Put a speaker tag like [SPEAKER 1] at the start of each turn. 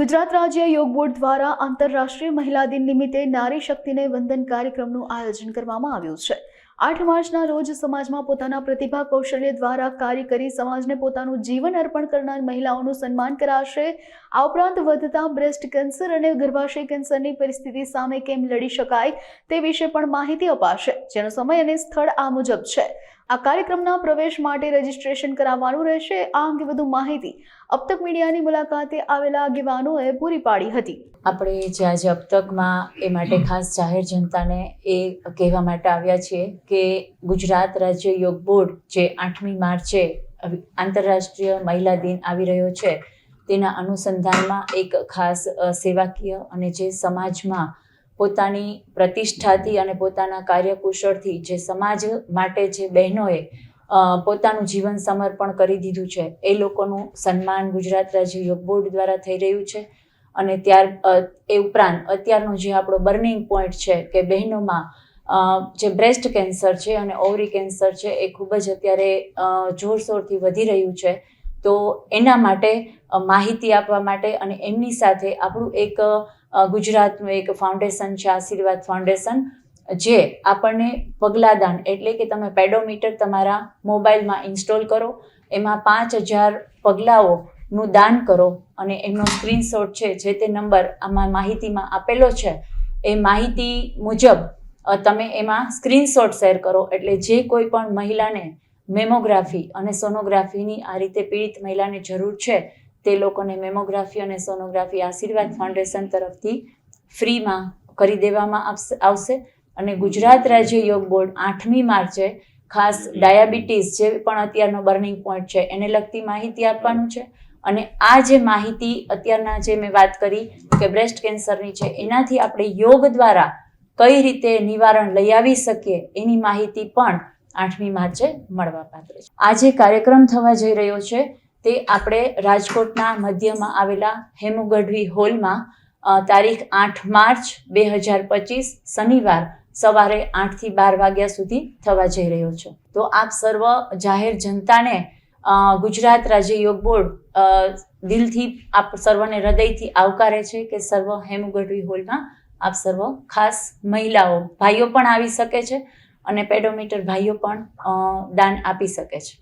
[SPEAKER 1] ગુજરાત રાજ્ય યોગ બોર્ડ દ્વારા આંતરરાષ્ટ્રીય મહિલા દિન નિમિત્તે નારી શક્તિને વંદન કાર્યક્રમનું આયોજન કરવામાં આવ્યું છે. આઠ માર્ચના રોજ સમાજમાં પોતાના પ્રતિભા કૌશલ્ય દ્વારા કાર્ય કરી સમાજને પોતાનું જીવન અર્પણ કરનાર મહિલાઓનું સન્માન કરાશે. આ ઉપરાંત વધતા બ્રેસ્ટ કેન્સર અને ગર્ભાશય કેન્સરની પરિસ્થિતિ સામે કેમ લડી શકાય તે વિશે પણ માહિતી અપાશે, જેનો સમય અને સ્થળ આ મુજબ છે. આ કાર્યક્રમના પ્રવેશ માટે રજીસ્ટ્રેશન કરાવવાનું રહેશે. આ અંગે વધુ માહિતી અબતક મીડિયાની મુલાકાતે આવેલા આગેવાનોએ પૂરી પાડી હતી.
[SPEAKER 2] આપણે જે આજે અબતકમાં એ માટે ખાસ જાહેર જનતાને એ કહેવા માટે આવ્યા છીએ કે ગુજરાત રાજ્ય યોગ બોર્ડ જે આઠમી માર્ચે આંતરરાષ્ટ્રીય મહિલા દિન આવી રહ્યો છે, તેના અનુસંધાનમાં એક ખાસ સેવાકીય અને જે સમાજમાં પોતાની પ્રતિષ્ઠાથી અને પોતાના કાર્યકુશળથી જે સમાજ માટે જે બહેનોએ પોતાનું જીવન સમર્પણ કરી દીધું છે, એ લોકોનું સન્માન ગુજરાત રાજ્ય યોગ બોર્ડ દ્વારા થઈ રહ્યું છે. અને ત્યાર એ ઉપરાંત અત્યારનો જે આપણો બર્નિંગ પોઈન્ટ છે કે બહેનોમાં જે બ્રેસ્ટ કેન્સર છે અને ઓવરી કેન્સર છે, એ ખૂબ જ અત્યારે જોરશોરથી વધી રહ્યું છે. તો એના માટે માહિતી આપવા માટે અને એમની સાથે આપણું એક ગુજરાતનું એક ફાઉન્ડેશન છે, આશીર્વાદ ફાઉન્ડેશન જે આપણને પગલાદાન એટલે કે તમે પેડોમીટર તમારા મોબાઈલમાં ઇન્સ્ટોલ કરો, એમાં પાંચ હજાર પગલાઓનું દાન કરો અને એમનો સ્ક્રીનશોટ છે, જે તે નંબર આમાં માહિતીમાં આપેલો છે, એ માહિતી મુજબ તમે એમાં સ્ક્રીનશોટ શેર કરો એટલે જે કોઈ પણ મહિલાને મેમોગ્રાફી અને સોનોગ્રાફીની આ રીતે પીડિત મહિલાને જરૂર છે તે લોકોને મેમોગ્રાફી અને સોનોગ્રાફી આશીર્વાદ ફાઉન્ડેશન તરફથી ફ્રીમાં કરી દેવામાં આવશે અને ગુજરાત રાજ્ય યોગ બોર્ડ આઠમી માર્ચે ખાસ ડાયાબિટીસ જે પણ અત્યારનો બર્નિંગ પોઈન્ટ છે, એને લગતી માહિતી આપવાનું છે. અને આ જે માહિતી અત્યારના જે મેં વાત કરી કે બ્રેસ્ટ કેન્સરની છે, એનાથી આપણે યોગ દ્વારા કઈ રીતે નિવારણ લઈ આવી શકીએ, એની માહિતી પણ આઠમી માર્ચે મળવા પાત્ર છે. આજે કાર્યક્રમ થવા જઈ રહ્યો છે. તે આપણે રાજકોટના મધ્યમાં આવેલા હેમુગઢવી હોલમાં તારીખ આઠ માર્ચ બે હજાર પચીસ, શનિવાર સવારે આઠથી બાર વાગ્યા સુધી થવા જઈ રહ્યો છે. તો આપ સર્વ જાહેર જનતાને ગુજરાત રાજ્ય યોગ બોર્ડ દિલથી આપ સર્વને હૃદયથી આવકારે છે કે સર્વ હેમુગઢવી હોલમાં આપ સર્વ ખાસ મહિલાઓ, ભાઈઓ પણ આવી શકે છે અને પેડોમીટર ભાઈઓ પણ દાન આપી શકે છે.